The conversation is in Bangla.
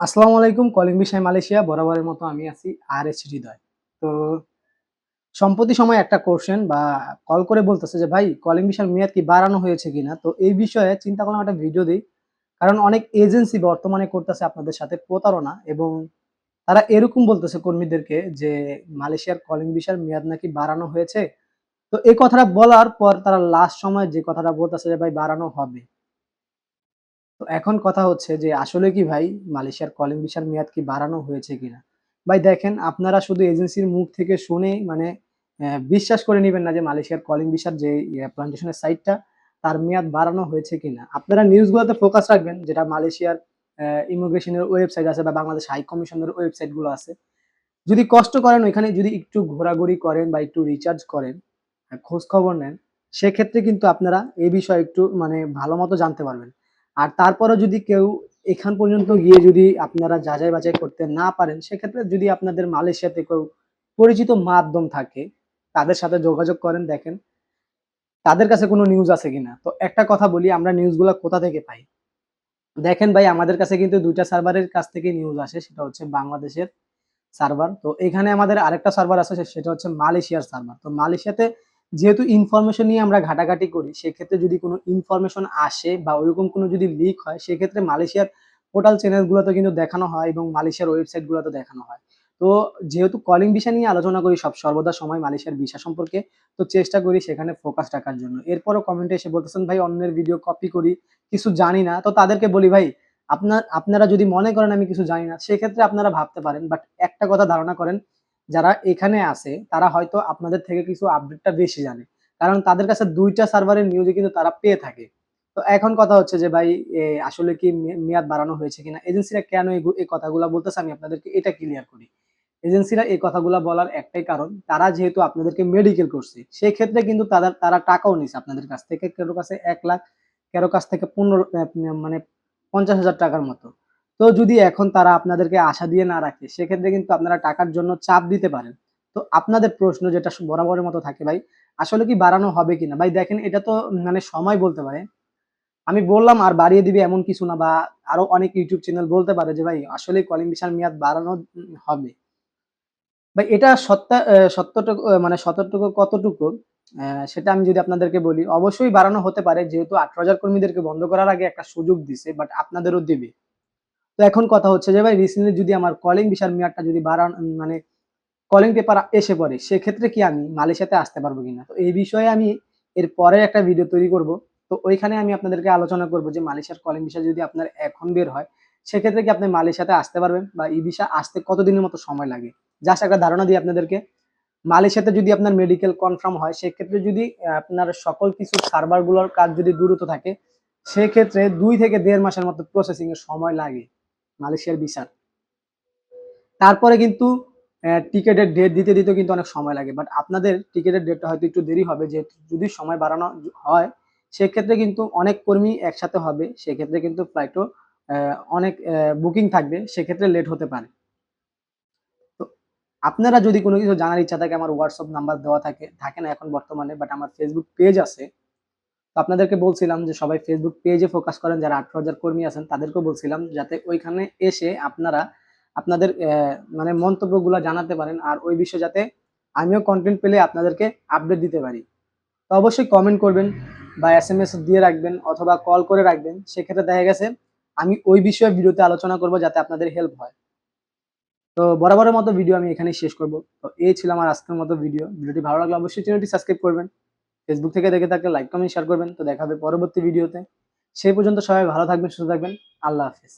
আসসালামু আলাইকুম কলিং বিষয় মালয়েশিয়া বরাবরের মতো আমি আছি আর এস হৃদয়। তো সম্প্রতি সময় একটা কোশ্চেন বা কল করে বলতেছে যে, ভাই কলিং বিষয়ের মেয়াদ কি বাড়ানো হয়েছে কিনা? তো এই বিষয়ে চিন্তা করলাম একটা ভিডিও দিই। কারণ অনেক এজেন্সি বর্তমানে করতেছে আপনাদের সাথে প্রতারণা এবং তারা এরকম বলতেছে কর্মীদেরকে যে, মালয়েশিয়ার কলিং বিষয়ের মেয়াদ নাকি বাড়ানো হয়েছে? তো এই কথাটা বলার পর তারা লাস্ট সময় যে কথাটা বলতেছে যে, ভাই, বাড়ানো হবে। তো এখন কথা হচ্ছে যে আসলে কি ভাই মালয়েশিয়ার কলিং ভিসার মেয়াদ কি বাড়ানো হয়েছে কিনা? ভাই দেখেন আপনারা শুধু এজেন্সির মুখ থেকে শুনে মানে বিশ্বাস করে নিবেন না যে মালয়েশিয়ার কলিং ভিসার যে প্লান্টেশনের সাইটটা তার মেয়াদ বাড়ানো হয়েছে কিনা। আপনারা নিউজগুলোতে ফোকাস রাখবেন যেটা মালয়েশিয়ার ইমিগ্রেশনের ওয়েবসাইট আছে বা বাংলাদেশ হাই কমিশনের ওয়েবসাইটগুলো আছে। যদি কষ্ট করেন ওইখানে যদি একটু ঘোরাঘুরি করেন বা একটু রিচার্জ করেন, খোঁজ খবর নেন, সেক্ষেত্রে কিন্তু আপনারা এই বিষয়ে একটু মানে ভালো মতো জানতে পারবেন। আর তারপরেও যদি কেউ এখান পর্যন্ত গিয়ে যদি আপনারা যাচাই বাছাই করতে না পারেন, সেক্ষেত্রে যদি আপনাদের মালয়েশিয়াতে কেউ পরিচিত মাধ্যম থাকে, তাদের সাথে যোগাযোগ করেন দেখেন, তাদের কাছে কোনো নিউজ আছে কিনা। তো একটা কথা বলি আমরা নিউজগুলা কোথা থেকে পাই? দেখেন ভাই আমাদের কাছে কিন্তু দুইটা সার্ভারের কাছ থেকে নিউজ আসে। সেটা হচ্ছে বাংলাদেশের সার্ভার। তো এখানে আমাদের আরেকটা সার্ভার আছে সেটা হচ্ছে মালয়েশিয়ার সার্ভার। তো মালয়েশিয়াতে যেহেতু ইনফরমেশন নিয়ে আমরা ঘাটাঘাটি করি, সেক্ষেত্রে যদি কোনো ইনফরমেশন আসে বা ওইরকম কোনো যদি লিক হয়, সেক্ষেত্রে মালয়েশিয়ার পোর্টাল চ্যানেল গুলোতে কিন্তু দেখানো হয় এবং মালয়েশিয়ার ওয়েবসাইট গুলোতে দেখানো হয়। তো যেহেতু কলিং ভিসা নিয়ে আলোচনা করি সব সর্বদা সময় মালয়েশিয়ার ভিসা সম্পর্কে, তো চেষ্টা করি সেখানে ফোকাস রাখার জন্য। এরপরও কমেন্টে এসে বলতেছেন, "ভাই অন্যের ভিডিও কপি করি, কিছু জানি না।" তো তাদেরকে বলি, "ভাই আপনার আপনারা যদি মনে করেন আমি কিছু জানি না, সেক্ষেত্রে আপনারা ভাবতে পারেন। বাট একটা কথা ধারণা করেন, যারা এখানে আছে তারা হয়তো আপনাদের থেকে কিছু আপডেটটা বেশি জানে। কারণ তাদের কাছে ২ টা সার্ভারের নিউজই কিন্তু তারা পেয়ে থাকে। তো এখন কথা হচ্ছে যে ভাই আসলে কি মেয়াদ বাড়ানো হয়েছে কিনা? এজেন্সিরা কেন এই কথাগুলা বলতেছে আমি আপনাদেরকে এটা ক্লিয়ার করি। এজেন্সিরা এই কথাগুলা বলার একটাই কারণ, তারা যেহেতু আপনাদেরকে মেডিকেল করছে, সেক্ষেত্রে কিন্তু তাদের তারা টাকাও নিছে আপনাদের কাছ থেকে। কারও কাছে ১,০০,০০০ কারও কাছ থেকে পনেরো মানে পঞ্চাশ হাজার টাকার মতো। তো যদি এখন তারা আপনাদেরকে আশা দিয়ে না রাখে, সেক্ষেত্রে কিন্তু আপনারা টাকার জন্য চাপ দিতে পারেন। তো আপনাদের প্রশ্ন যেটা বরাবরের মতো থাকে ভাই, আসলে কি বাড়ানো হবে কিনা? ভাই দেখেন এটা তো মানে সময় বলতে পারে। আমি বললাম আর বাড়িয়ে দিবে এমন কিছু না বা আরও অনেক ইউটিউব চ্যানেল বলতে পারে যে ভাই আসলে কলিং ভিসার মেয়াদ বাড়ানো হবে। ভাই এটা সত্তা অ্যা সত্যটুকু মানে সতর্টুকু কতটুকু সেটা আমি যদি আপনাদেরকে বলি, অবশ্যই বাড়ানো হতে পারে যেহেতু ১৮,০০০ কর্মীদেরকে বন্ধ করার আগে একটা সুযোগ দিছে বাট আপনাদেরও দিবে। তো এখন কথা হচ্ছে যে ভাই রিসেন্টলি যদি আমার কলিং ভিসার মেয়াদটা যদি বাড়ান মানে কলিং পেপার এসে পড়ে, সেক্ষেত্রে কি আমি মালয়েশিয়াতে আসতে পারব কিনা? তো এই বিষয়ে আমি এর পরে একটা ভিডিও তৈরি করব। তো ওইখানে আমি আপনাদেরকে আলোচনা করব যে মালয়েশিয়ার কলিং ভিসা যদি আপনার এখন বের হয়, সেক্ষেত্রে কি আপনি মালয়েশিয়াতে আসতে পারবেন? বা ই ভিসা আসতে কতদিনের মতো সময় লাগে? জাস্ট একটা ধারণা দিই আপনাদেরকে। মালয়েশিয়াতে যদি আপনার মেডিকেল কনফার্ম হয়, সেক্ষেত্রে যদি আপনার সকল কিছু সার্ভারগুলোর কাজ যদি দ্রুত থাকে, সেক্ষেত্রে দুই থেকে দেড় মাসের মতো প্রসেসিং এর সময় লাগে মালয়েশিয়ার ভিসার। তারপরে কিন্তু টিকেটের ডেট দিতে, দিতে কিন্তু অনেক সময় লাগে। বাট আপনাদের টিকেটের ডেটটা হয়তো একটু দেরি হবে যেহেতু যদি সময় বাড়ানো হয়, সেক্ষেত্রে কিন্তু অনেক কর্মী একসাথে হবে। সেক্ষেত্রে কিন্তু ফ্লাইটও অনেক বুকিং থাকবে, সেক্ষেত্রে লেট হতে পারে। তো আপনারা যদি কোনো কিছু জানার ইচ্ছা থাকে আমার হোয়াটসঅ্যাপ নাম্বার দেওয়া থাকে, থাকে না এখন বর্তমানে বাট আমার ফেসবুক পেজ আছে। আপনাদেরকে বলছিলাম যে সবাই Facebook পেজে ফোকাস করেন যারা ১৮,০০০ কর্মী আছেন তাদেরকেও বলছিলাম যাতে ওইখানে এসে আপনারা আপনাদের মানে মন্তব্যগুলা জানাতে পারেন। আর ওই বিষয়ে যাতে আমিও কন্টেন্ট পেলে আপনাদেরকে আপডেট দিতে পারি। তো অবশ্যই কমেন্ট করবেন বা এস এম এস দিয়ে রাখবেন অথবা কল করে রাখবেন। সেক্ষেত্রে দেখা গেছে আমি ওই বিষয়ে ভিডিওতে আলোচনা করব যাতে আপনাদের হেল্প হয়। তো বরাবরের মতো ভিডিও আমি এখানেই শেষ করব। তো এই ছিল আমার আজকের মতো ভিডিও। ভিডিওটি ভালো লাগলে অবশ্যই চ্যানেলটি সাবস্ক্রাইব করবেন। Facebook থেকে দেখে থাকলে লাইক, কমেন্ট, শেয়ার করবেন। তো দেখা হবে পরবর্তী ভিডিওতে। সেই পর্যন্ত সবাই ভালো থাকবেন, সুস্থ থাকবেন। আল্লাহ হাফেজ।